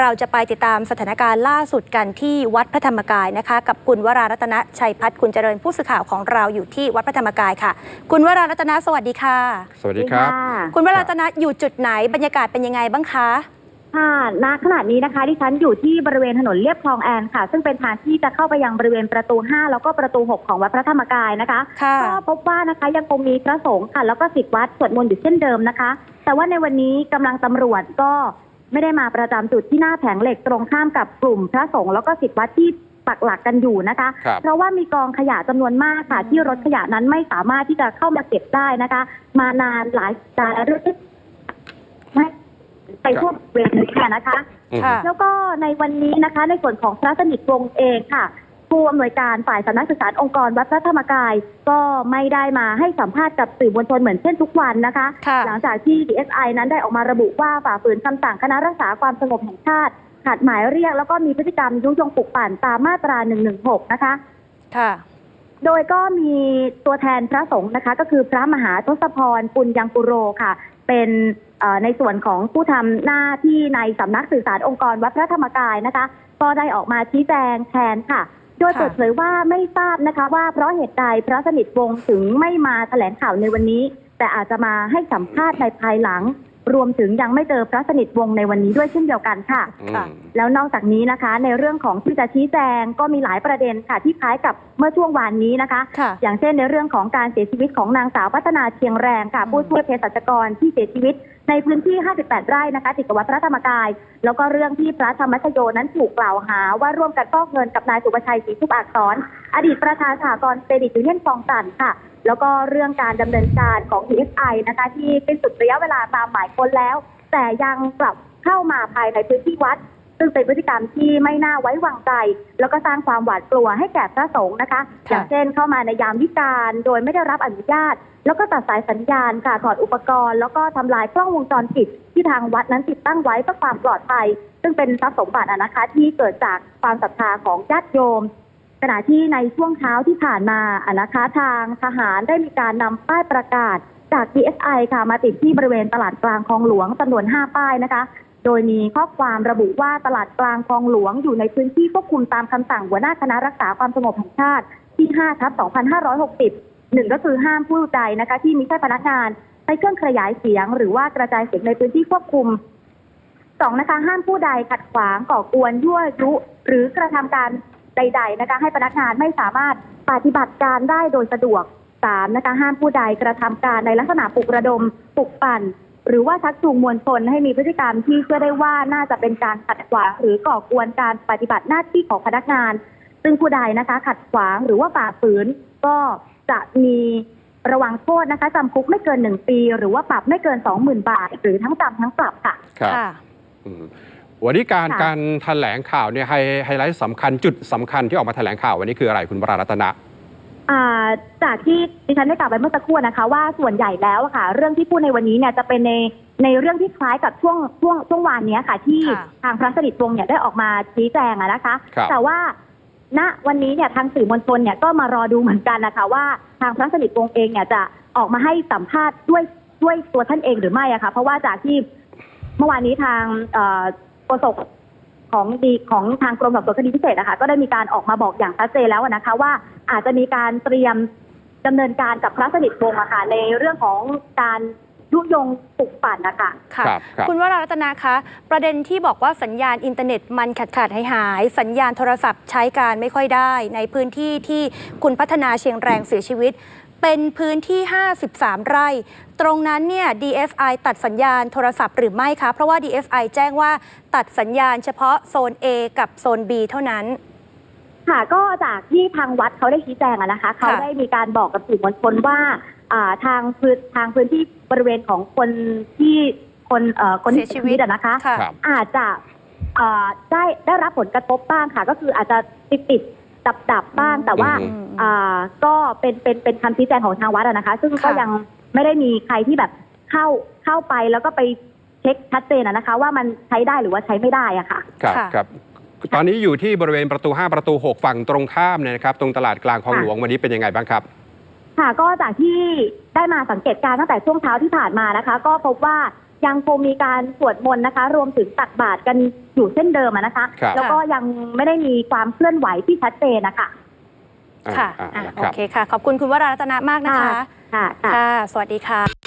เราจะไปติดตามสถานการณ์ล่าสุดกันที่วัดพระธรรมกายนะคะ กับคุณวรารัตนชัยพัฒน์คุณเจริญผู้สื่อข่าวของเราอยู่ที่วัดพระธรรมกายค่ะ คุณวรารัตนสวัสดีค่ะ สวัสดีครับ คุณวรารัตนอยู่จุดไหนบรรยากาศเป็นยังไงบ้างคะ ค่ะณขณะนี้นะคะที่ฉันอยู่ที่บริเวณถนนเลียบคลองแอนค่ะ ซึ่งเป็นทางที่จะเข้าไปยังบริเวณประตู 5 แล้วก็ประตู 6 ของวัดพระธรรมกายนะคะค่ะก็พบว่านะคะยังคงมีพระสงฆ์ค่ะ แล้วก็สิทธิวัดสวดมนต์อยู่เช่นเดิมนะคะ แต่ว่าในวันนี้กำลังตำรวจก็ไม่ได้มาประจำจุดที่หน้าแผงเหล็กตรงข้ามกับกลุ่มพระสงฆ์แล้วก็สิทธิวัดที่ปักหลักกันอยู่นะคะ ครับ เพราะว่ามีกองขยะจำนวนมากค่ะ ที่รถขยะนั้นไม่สามารถที่จะเข้ามาเก็บได้นะคะ มานานหลายสัปดาห์แล้วไม่ ไปทั่วบริเวณนี้ค่ะนะคะอืมค่ะ แล้วก็ในวันนี้นะคะ ในส่วนของพระสนิทวงศ์เองค่ะผู้อำนวยการฝ่ายสำนักสื่อสารองค์กรวัดพระธรรมกาย ก็ไม่ได้มาให้สัมภาษณ์กับสื่อมวลชนเหมือนเช่นทุกวันนะคะ ค่ะ หลังจากที่ DSI นั้นได้ออกมาระบุว่าฝ่าฝืนคำสั่งคณะรักษาความสงบแห่งชาติขาดหมายเรียกแล้วก็มีพฤติกรรมยุยงปลุกปั่นตามมาตรา 116 นะคะ ค่ะ โดยก็มีตัวแทนพระสงฆ์นะคะ ก็คือพระมหาทศพรปุญญังกุโรค่ะ เป็นเอ่อ ในส่วนของผู้ทำหน้าที่ในสำนักสื่อสารองค์กรวัดพระธรรมกายนะคะ ก็ได้ออกมาชี้แจงแทนค่ะ โดยเปิดเผยว่าไม่ทราบนะคะว่าเพราะเหตุใดพระสนิทวงศ์ถึงไม่มาแถลงข่าวในวันนี้ แต่อาจจะมาให้สัมภาษณ์ในภายหลัง รวมถึงยังไม่เจอพระสนิทวงศ์ในวันนี้ด้วยเช่นเดียวกันค่ะค่ะแล้วนอกจากนี้นะคะ ในเรื่องของที่จะชี้แจงก็มีหลายประเด็นค่ะ ที่คล้ายกับเมื่อช่วงวานนี้นะคะ ค่ะ อย่างเช่นในเรื่องของการเสียชีวิตของนางสาวพัฒนาเชียงแรงค่ะอืมผู้ช่วยเภสัชกรที่เสียชีวิตในพื้นที่ 58 ไร่นะคะ ติดกับวัดพระธรรมกาย แล้วก็เรื่องที่พระธรรมชโยนั้นถูกกล่าวหา ว่าร่วมกันฟอกเงินกับนายสุประชัยศรีทุบอักษร อดีตประธานสหกรณ์เครดิตยูเนียนคลองจันทน์ค่ะ แล้วก็เรื่องการดำเนินการของ DSI นะคะที่เป็นสุดระยะเวลาตามหมายค้นแล้ว แต่ยังกลับเข้ามาภายในพื้นที่วัด ซึ่งเป็นพฤติกรรมที่ไม่น่าไว้วางใจ แล้วก็สร้างความหวาดกลัวให้แก่พระสงฆ์นะคะค่ะอย่างเช่นเข้ามาในยามวิการ โดยไม่ได้รับอนุญาต แล้วก็ตัดสายสัญญาณค่ะถอดอุปกรณ์ แล้วก็ทำลายกล้องวงจรปิดที่ทางวัดนั้นติดตั้งไว้เพื่อความปลอดภัย ซึ่งเป็นทรัพย์สมบัติอะนะคะที่เกิดจากความศรัทธาของญาติโยม ขณะที่ในช่วงเช้าที่ผ่านมาอะนะคะทางทหารได้มีการนำป้ายประกาศจาก DSI ค่ะมาติดที่บริเวณตลาดกลางคลองหลวงจำนวน 5 ป้ายนะคะ โดยมีข้อความระบุว่าตลาดกลางคลองหลวงอยู่ในพื้นที่ควบคุมตามคำสั่งหัวหน้าคณะรักษาความสงบแห่งชาติที่ 5 ทับ 2560หนึ่งก็คือห้ามผู้ใดนะคะที่มิใช่พนักงานใช้เครื่องขยายเสียง หรือว่ากระจายเสียงในพื้นที่ควบคุมสองนะคะห้ามผู้ใดขัดขวางก่อกวนยั่วยุหรือกระทำการ ใด ๆ นะคะ ให้พนักงานไม่สามารถปฏิบัติการได้โดยสะดวกสามนะคะห้ามผู้ใดกระทำการในลักษณะปลุกระดมปลุกปั่น หรือว่าชักจูงมวลชนให้มีพฤติกรรมที่เชื่อได้ว่าน่าจะเป็นการขัดขวางหรือก่อกวนการปฏิบัติหน้าที่ของพนักงาน ซึ่งผู้ใดนะคะ ขัดขวางหรือว่าฝ่าฝืน ก็จะมีระวังโทษนะคะจำคุกไม่เกินหนึ่งปี หรือว่าปรับไม่เกินสองหมื่นบาท หรือทั้งจำทั้งปรับค่ะครับค่ะอืม วันนี้การค่ะการแถลงข่าวเนี่ยไฮไฮไลท์สำคัญจุดสำคัญที่ออกมาแถลงข่าววันนี้คืออะไรคุณวรารัตนะอ่าจากที่ดิฉันได้กล่าวไปเมื่อสักครู่นะคะ ว่าส่วนใหญ่แล้วอะค่ะ เรื่องที่พูดในวันนี้เนี่ยจะเป็นในในเรื่องที่คล้ายกับช่วงช่วงช่วงวานเนี้ยค่ะ ที่ค่ะทางพระสนิทวงศ์เนี่ยได้ออกมาชี้แจงอะนะคะครับแต่ว่าณวันนี้เนี่ยทางสื่อมวลชนเนี่ยก็มารอดูเหมือนกันนะคะว่าทางพระสนิทวงศ์เองเนี่ยจะออกมาให้สัมภาษณ์ด้วยด้วยตัวท่านเองหรือไม่อะคะเพราะว่าจากที่เมื่อวานนี้ทางเอ่อ โฆษกของดีของทางกรมสอบสวนคดีพิเศษนะคะก็ได้มีการออกมาบอกอย่างชัดเจนแล้วนะคะ ว่าอาจจะมีการเตรียมดำเนินการกับพระสนิทวงศ์อะค่ะในเรื่องของการ ยุยงปลุกปั่นนะคะค่ะครับครับ คุณวรารัตนาคะ ประเด็นที่บอกว่าสัญญาณอินเทอร์เน็ตมันขาดขาดหายหายๆสัญญาณโทรศัพท์ใช้การไม่ค่อยได้ ในพื้นที่ที่คุณพัฒนาเชียงแรงเสียชีวิต เป็นพื้นที่ 53 ไร่ ตรงนั้นเนี่ย DSI ตัดสัญญาณโทรศัพท์หรือไม่คะ เพราะว่า DSI แจ้งว่าตัดสัญญาณเฉพาะโซน A กับโซน B เท่านั้น ค่ะ ก็จากที่ทางวัดเขาได้ชี้แจงอะนะคะ เขาได้มีการบอกกับสื่อมวลชนว่าอ่าทางพื้นทางพื้นที่ บริเวณของคนที่คนเอ่อคนที่เสียชีวิตอะนะคะ ค่ะ ครับ อาจจะเอ่อได้ได้รับผลกระทบบ้างค่ะ ก็คืออาจจะติดติดดับดับๆบ้างแต่ว่าอืม อ่าก็เป็นเป็นเป็นคำชี้แจงของทางวัดอะนะคะ ซึ่งก็ค่ะ ยังไม่ได้มีใครที่แบบเข้าเข้าไปแล้วก็ไปเช็คชัดเจนอะนะคะ ว่ามันใช้ได้หรือว่าใช้ไม่ได้อะค่ะ ครับค่ะ ครับตอนนี้อยู่ที่บริเวณประตู 5 ประตู 6 ฝั่งตรงข้ามเนี่ยนะครับ ตรงตลาดกลางคลองค่ะ หลวงวันนี้เป็นยังไงบ้างครับ ค่ะก็จากที่ได้มาสังเกตการณ์ตั้งแต่ช่วงเช้าที่ผ่านมานะคะ ก็พบว่ายังคงมีการสวดมนต์นะคะ รวมถึงตักบาตรกันอยู่เช่นเดิมอะนะคะ ครับ แล้วก็ยังไม่ได้มีความเคลื่อนไหวที่ชัดเจนนะคะค่ะอ่าอะอ่าโอครับ เคค่ะ ขอบคุณคุณวรารัตนะมากนะคะ ค่ะ ค่ะค่ะสวัสดีค่ะ